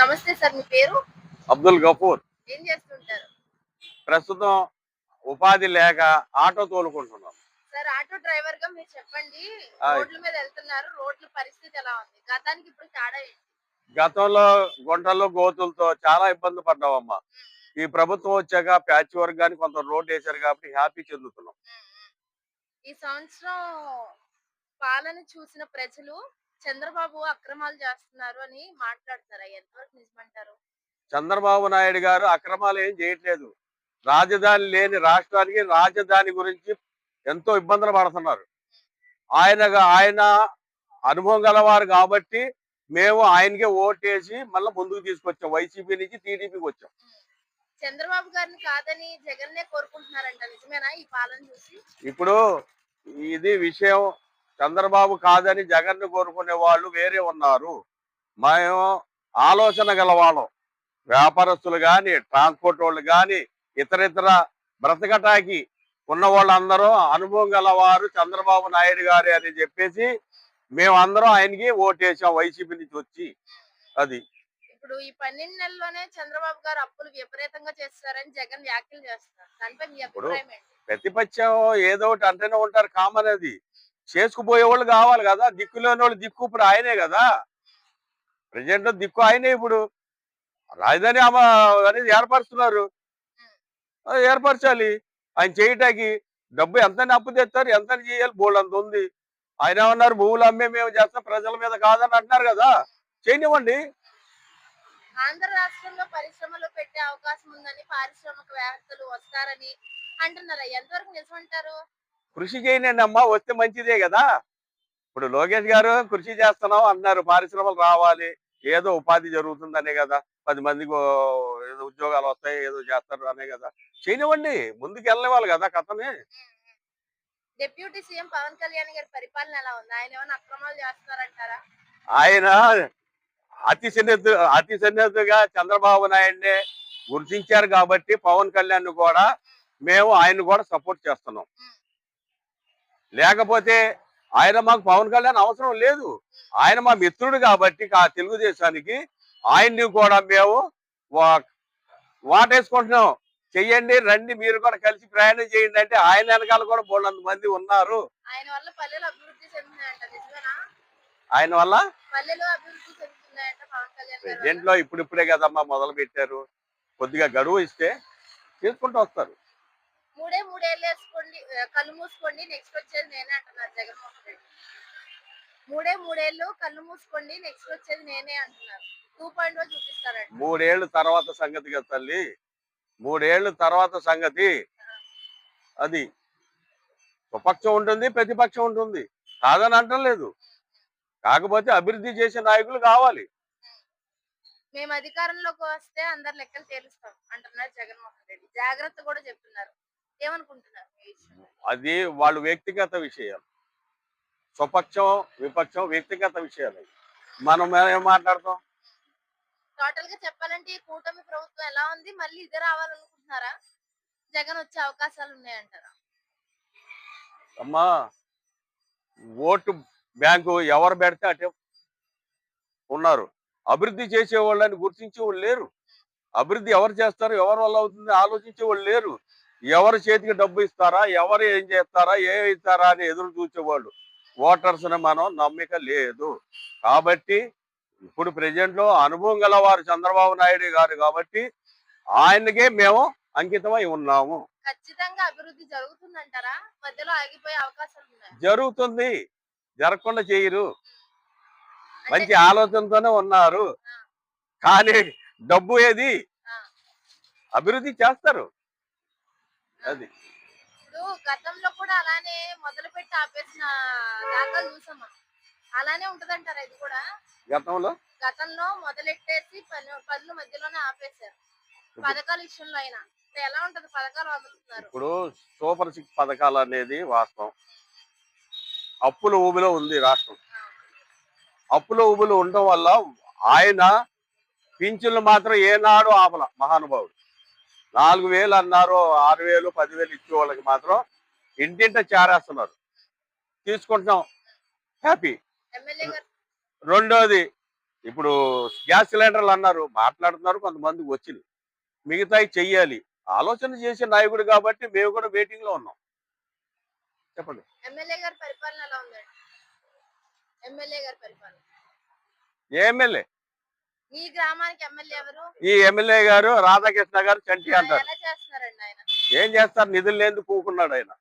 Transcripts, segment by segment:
నమస్తే సార్ మీ పేరు? అబ్దుల్ గఫూర్. ఏం చేస్తుంటారు? ప్రస్తుతం ఉపాధి లేక ఆటో తోలుకుంటున్నాం. సార్ ఆటో డ్రైవర్గా మీరు చెప్పండి. రోడ్ల మీద వెళ్తున్నారు రోడ్ల పరిస్థితి ఎలా ఉంది? గతానికి ఇప్పుడు తేడా ఏంటి? గతంలో గుంటల్లో గోతులతో చాలా ఇబ్బంది పడ్డామమ్మా ఈ ప్రభుత్వం వచ్చాక ప్యాచ్ వర్క్ కానీ కొంత రోడ్ వేశారు కాబట్టి హ్యాపీ చెందుతున్నాం. ఈ సంవత్సరం పాలన చూసిన ప్రజలు చంద్రబాబు అక్రమాలు చేస్తున్నారు అని మాట్లాడుతారా ఎంతవరకు నిజమంటారు? చంద్రబాబు నాయుడు గారు అక్రమాలు ఏం చేయట్లేదు. రాజధాని లేని రాష్ట్రానికి రాజధాని గురించి ఎంతో ఇబ్బందులు పడుతున్నారు. ఆయన ఆయన అనుభవం గలవారు కాబట్టి మేము ఆయనకే ఓటేసి మళ్ళీ ముందుకు తీసుకొచ్చాం. వైసీపీ నుంచి టీడీపీకి వచ్చాం. చంద్రబాబు గారిని కాదని జగన్నే కోరుకుంటున్నారంట. నిజమేనా ఈ పాలన చూసి? ఇప్పుడు ఇది విషయం చంద్రబాబు కాదని జగన్ కోరుకునే వాళ్ళు వేరే ఉన్నారు. మేము ఆలోచన గలవాళ్ళం వ్యాపారస్తులు కానీ ట్రాన్స్పోర్ట్ వాళ్ళు కానీ ఇతర ఇతర బ్రతకటాకి ఉన్న వాళ్ళందరూ అనుభవం గలవారు చంద్రబాబు నాయుడు గారు అని చెప్పేసి మేమందరం ఆయనకి ఓటేసాం వైసీపీ నుంచి వచ్చి. అది. ఇప్పుడు ఈ పన్నెండు నెలల్లోనే చంద్రబాబు గారు అప్పులు విపరీతంగా చేస్తారని జగన్ వ్యాఖ్యలు చేస్తున్నారు. దానిపై ఏంటి? ప్రతిపక్షం ఏదో ఒకటి అంటేనే ఉంటారు కామన్ అది. చేసుకుపోయే వాళ్ళు కావాలి కదా దిక్కులేని వాళ్ళు దిక్కు ఇప్పుడు ఆయనే కదా. ప్రజెంట్ దిక్కు ఆయనే ఇప్పుడు. రాజధాని అమ అనేది ఏర్పరుస్తున్నారు. అది ఏర్పరచాలి. ఆయన చేయటానికి డబ్బు ఎంత అప్పు తెస్తారు ఎంత చేయాలి బోల్డ్ అంత ఉంది. ఆయన ఏమన్నారు భూములు అమ్మే మేము చేస్తాం ప్రజల మీద కాదని అంటున్నారు కదా. చేయనివ్వండి. ఆంధ్ర రాష్ట్రంలో పరిశ్రమలు పెట్టే అవకాశం ఉందని పారిశ్రామికవేత్తలు వస్తారని అంటున్నారు? ఎంతవరకు నిజమంటారు? కృషి చేయనండి అమ్మా వస్తే మంచిదే కదా. ఇప్పుడు లోకేష్ గారు కృషి చేస్తున్నాం అన్నారు పరిశ్రమలు రావాలి ఏదో ఉపాధి జరుగుతుందనే కదా. పది మందికి ఏదో ఉద్యోగాలు వస్తాయి ఏదో చేస్తారు అనే కదా. చేయనివ్వండి ముందుకు వెళ్ళనివ్వాలి కదా కథని. డిప్యూటీ సీఎం పవన్ కళ్యాణ్ గారి పరిపాలన ఎలా ఉంది? ఆయన ఏమైనా అక్రమాలు చేస్తారంటారా ఆయన అతి సన్నిధి అతి సన్నిధిగా చంద్రబాబు నాయుడిని గుర్తించారు కాబట్టి పవన్ కళ్యాణ్ కూడా మేము ఆయన కూడా సపోర్ట్ చేస్తున్నాం. లేకపోతే ఆయన మాకు పవన్ కళ్యాణ్ అవసరం లేదు. ఆయన మా మిత్రుడు కాబట్టి ఆ తెలుగుదేశానికి ఆయన్ని కూడా మేము వాటేసుకుంటున్నాం. చెయ్యండి రండి మీరు కూడా కలిసి ప్రయాణం చేయండి అంటే ఆయన వెనకాల కూడా బోళ్ళంత మంది ఉన్నారు. ఆయన వల్ల ప్రెసిడెంట్లో ఇప్పుడిప్పుడే కదమ్మా మొదలు పెట్టారు కొద్దిగా గడువు ఇస్తే తీసుకుంటూ వస్తారు. మూడే మూడేళ్ళు వేసుకోండి కళ్ళు మూసుకోండి నెక్స్ట్ వచ్చేది నేనే అంటున్నారు జగన్మోహన్ రెడ్డి. మూడే మూడేళ్ళు కళ్ళు మూసుకోండి నెక్స్ట్ వచ్చేది నేనే అంటున్నారు. టూ పాయింట్ ఓ చూపిస్తారంట. మూడేళ్ళ తర్వాత సంగతి కదా తల్లి? మూడేళ్ళ తర్వాత సంగతి అది. స్వపక్షం ఉంటుంది ప్రతిపక్షం ఉంటుంది. కాదని అంటం లేదు. కాకపోతే అభివృద్ధి చేసే నాయకులు కావాలి. మేము అధికారంలోకి వస్తే అందరు లెక్కలు తేలుస్తాం అంటున్నారు జగన్మోహన్ రెడ్డి. జాగ్రత్త కూడా చెప్తున్నారు. ఏమనుకుంటున్నారు? అది వాళ్ళు వ్యక్తిగత విషయాలు. స్వపక్షం విపక్షం వ్యక్తిగత విషయాలు. మనం ఏం మాట్లాడతాం? టోటల్గా చెప్పాలంటే కూటమి ప్రభుత్వం ఎలా ఉంది? మళ్ళీ ఇదే రావాలనుకుంటున్నారా? జగన్ వచ్చే అవకాశాలు ఉన్నాయంటారా? అమ్మా ఓటు బ్యాంకు ఎవరు పెడితే అటే ఉన్నారు. అభివృద్ధి చేసే వాళ్ళని గుర్తించే వాళ్ళు లేరు. అభివృద్ధి ఎవరు చేస్తారు? ఎవరి వల్ల అవుతుంది? ఆలోచించే వాళ్ళు లేరు. ఎవరి చేతికి డబ్బు ఇస్తారా ఎవరు ఏం చేస్తారా ఏ ఇస్తారా అని ఎదురు చూసేవాళ్ళు. ఓటర్స్ మనం నమ్మిక లేదు. కాబట్టి ఇప్పుడు ప్రజెంట్లో అనుభవం గలవారు చంద్రబాబు నాయుడు గారు కాబట్టి ఆయనకే మేము అంకితమై ఉన్నాము. ఖచ్చితంగా అభివృద్ధి జరుగుతుందంటారా? మధ్యలో ఆగిపోయే అవకాశాలు ఉన్నాయి? జరుగుతుంది. జరగకుండా చేయరు. మంచి ఆలోచనతోనే ఉన్నారు. కానీ డబ్బు ఏది. అభివృద్ధి చేస్తారు. అది. ఇప్పుడు గతంలో కూడా అలానే మొదలు పెట్టి ఆపేసిన దాఖలు చూసాము? అలానే ఉంటదంటారా ఇది కూడా? గతంలో? గతంలో మొదలెట్టేసి పను పనులు మధ్యలోనే ఆపేశారు. పథకాల విషయంలో అయినా. ఇప్పుడు ఎలా ఉంటది పథకాలు వదులుతున్నారు ఇప్పుడు సూపర్ సిక్స్ పథకాలు అనేది వాస్తవం. అప్పుల ఊబిలో ఉంది రాష్ట్రం. అప్పుల ఊబిలో ఉండడం వల్ల ఆయన పింఛన్లు మాత్రం ఏనాడు ఆపల మహానుభావుడు. నాలుగు వేలు అన్నారు ఆరు వేలు పదివేలు ఇచ్చే వాళ్ళకి మాత్రం ఇంటింట చేరేస్తున్నారు. తీసుకుంటున్నాం. హ్యాపీ రెండోది ఇప్పుడు గ్యాస్ సిలిండర్లు అన్నారు మాట్లాడుతున్నారు కొంతమంది వచ్చింది. మిగతాయి చెయ్యాలి. ఆలోచన చేసే నాయకుడు కాబట్టి మేము కూడా వెయిటింగ్లో ఉన్నాం. చెప్పండి. ఎమ్మెల్యే? మీ గ్రామానికి ఎమ్మెల్యే ఎవరు? ఈ ఎమ్మెల్యే గారు రాధాకృష్ణ గారు చంటి అంటారు. ఏం చేస్తారు? నిధులు లేని కూకున్నాడు ఆయన.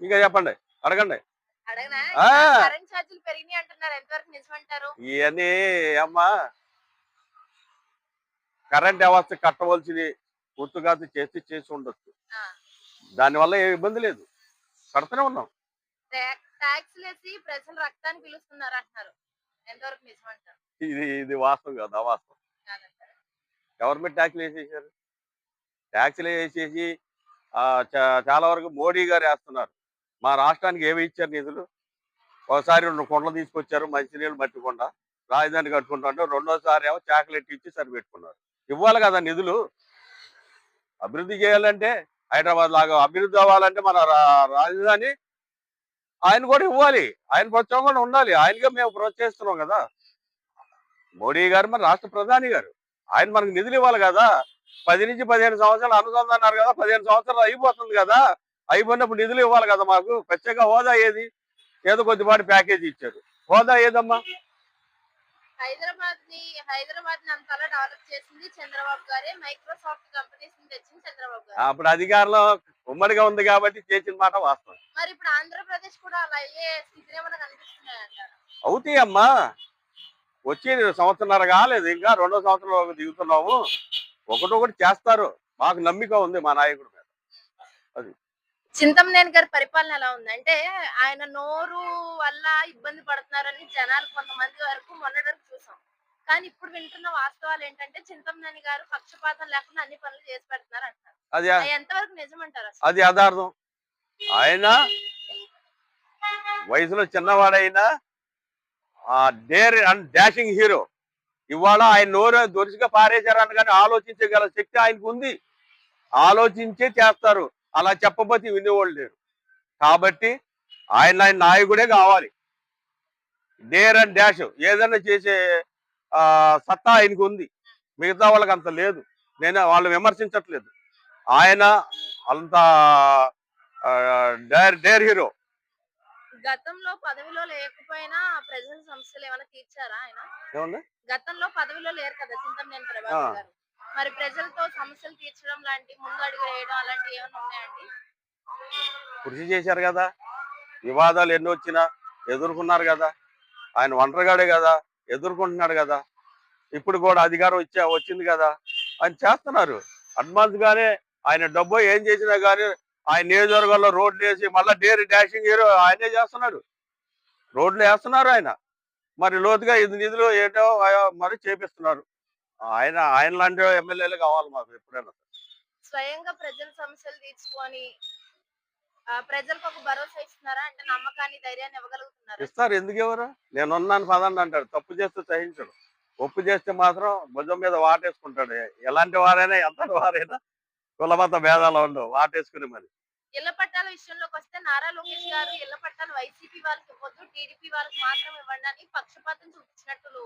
ఇంకా చెప్పండి అడగండి. ఇవన్నీ అమ్మా కరెంట్ వ్యవస్థ కట్టవలసింది పూర్తిగా చేసి చేసి ఉండొచ్చు. ఆ. దానివల్ల ఏ ఇబ్బంది లేదు. కడుతూనే ఉన్నాం. ప్రజలు రక్తాన్ని పిలుస్తున్నారు అంటున్నారు. ఎంతవరకు నిజమంటారు? ఇది ఇది వాస్తవం కాదు అవాస్తవం కాదంటారా? గవర్నమెంట్ ట్యాక్స్లు వేసేసారు ట్యాక్స్లు వేసేసి చాలా వరకు మోడీ గారు వేస్తున్నారు. మా రాష్ట్రానికి ఏమి ఇచ్చారు నిధులు? ఒకసారి రెండు కొండలు తీసుకొచ్చారు మంచినీళ్ళు మట్టి కొండ రాజధాని కట్టుకుంటుంటే రెండోసారి ఏమో చాకలెట్ ఇచ్చి సరిపెట్టుకున్నారు. ఇవ్వాలి కదా నిధులు? అభివృద్ధి చేయాలంటే హైదరాబాద్ లాగా అభివృద్ధి అవ్వాలంటే మన రా- రాజధాని ఆయన కూడా ఇవ్వాలి. ఆయన ప్రోత్సాహం కూడా ఉండాలి. ఆయనగా మేము ప్రోత్సహిస్తున్నాం కదా. మోడీ గారు మన రాష్ట్ర ప్రధాని గారు. ఆయన మనకు నిధులు ఇవ్వాలి కదా. పది నుంచి పదిహేను సంవత్సరాలు అనుసంధాన్నారు కదా. పదిహేను సంవత్సరాలు అయిపోతుంది కదా. అయిపోయినప్పుడు నిధులు ఇవ్వాలి కదా మాకు. ప్రత్యేక హోదా ఏది? ఏదో కొద్దిపాటి ప్యాకేజీ ఇచ్చారు. హోదా ఏదమ్మా? హైదరాబాద్ని హైదరాబాద్ని అంతలా డెవలప్ చేసింది చంద్రబాబు గారే. మైక్రోసాఫ్ట్ కంపెనీస్ని తెచ్చింది చంద్రబాబు గారు. అప్పుడు అధికారంలో ఉమ్మడిగా ఉంది కాబట్టి చేసిన మాట వాస్తవం. మరి ఇప్పుడు ఆంధ్రప్రదేశ్ కూడా అలా అయ్యే స్థితిలో మనకు కనిపిస్తున్నాయి అంటారు అవుతాయి అమ్మా వచ్చి సంవత్సరంన్నర కాలేదు ఇంకా రెండో సంవత్సరంలో దిగుతున్నాము. ఒకటొకటి చేస్తారు. మాకు నమ్మిక ఉంది మా నాయకుడి మీద. చింతమనేని గారి పరిపాలన ఎలా ఉంది? అంటే ఆయన నోరు వల్ల ఇబ్బంది పడుతున్నారని జనాలు కొంతమంది వరకు మొన్నటి వరకు చూసాం. కానీ ఇప్పుడు వింటున్న వాస్తవాలు ఏంటంటే చింతమనేని గారు పక్షపాతం లేకుండా అన్ని పనులు చేసి పెడుతున్నారు అంటారు. అది. అది ఎంతవరకు నిజమంటారు అసలు? అది యథార్థం. ఆయన వయసులో చిన్నవాడైనా డేర్ అండ్ డాషింగ్ హీరో ఇవాళ ఆయన నోరు దొరిసిగా పారేశారని కానీ ఆలోచించగల శక్తి ఆయనకు ఉంది. ఆలోచించే చేస్తారు. అలా చెప్పబోతే వినేవాళ్ళు లేరు. కాబట్టి ఆయన ఆయన నాయకుడే కావాలి. డేర్ అండ్ డాష్ ఏదైనా చేసే సత్తా ఆయనకు ఉంది. మిగతా వాళ్ళకి అంత లేదు. నేను వాళ్ళు విమర్శించట్లేదు. ఆయన అంత డేర్ డేర్ హీరో గతంలో పదవిలో లేకపోయినా ప్రజల సమస్యలు ఏమైనా తీర్చారా ఆయన? ఏమన్నా గతంలో పదవిలో లేరు కదా చింతమనేని ప్రభాకర్. గారు. మరి ప్రజలతో సమస్యలు తీర్చడం లాంటి ముందు అడుగు వేయడం అలాంటివి ఏమైనా ఉన్నాయండి కృషి చేశారు కదా. వివాదాలు ఎన్ని వచ్చినా ఎదుర్కొన్నారు కదా. ఆయన ఒంటరిగాడే కదా. ఎదుర్కొంటున్నాడు కదా. ఇప్పుడు కూడా అధికారం ఇచ్చా వచ్చింది కదా. ఆయన చేస్తున్నారు. అడ్వాన్స్ గానే ఆయన డబ్బు ఏం చేసినా కానీ ఆయన నియోజకవర్గంలో రోడ్లు వేసి మళ్ళీ డేర్ డాషింగ్ హీరో ఆయనే చేస్తున్నాడు. రోడ్లు వేస్తున్నారు ఆయన. మరి లోతుగా ఇది నిధులు ఏంటో మరి చేపిస్తున్నారు. ఆయన ఆయన లాంటి ఎమ్మెల్యేలు కావాలి మాకు ఎప్పుడైనా. స్వయంగా ప్రజల సమస్యలు తీర్చుకొని ఆ, ప్రజలకు ఒక భరోసా ఇస్తున్నారా? అంటే నమ్మకాన్ని ధైర్యాన్ని ఇవ్వగలుగుతున్నారా? ఇస్తారు. ఎందుకు ఎవరు నేను ఉన్నాను పదండి అంటాడు. తప్పు చేస్తే సహించడు. ఒప్పు చేస్తే మాత్రం భుజం మీద వాటేసుకుంటాడు. ఎలాంటి వారైనా ఎంత వారైనా కులమత భేదాలు ఉండవు. వాటేసుకుని మరి. ఇళ్ళ పట్టాల విషయంలోకి వస్తే నారా లోకేష్ గారు ఇళ్ళ పట్టాలు వైసీపీ వాళ్ళకి ఇవ్వద్దు టీడీపీ వాళ్ళకి మాత్రం ఇవ్వండి అని పక్షపాతం చూపించినట్లు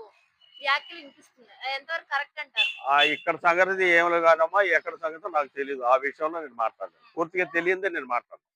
వ్యాఖ్యలు వినిపిస్తున్నాయి. ఎంతవరకు కరెక్ట్ అంటారు? ఆ ఇక్కడ సంగతి ఏమి కాదమ్మా ఎక్కడ సంగతి నాకు తెలియదు ఆ విషయంలో నేను మాట్లాడను. పూర్తిగా తెలియదే నేను మాట్లాడను.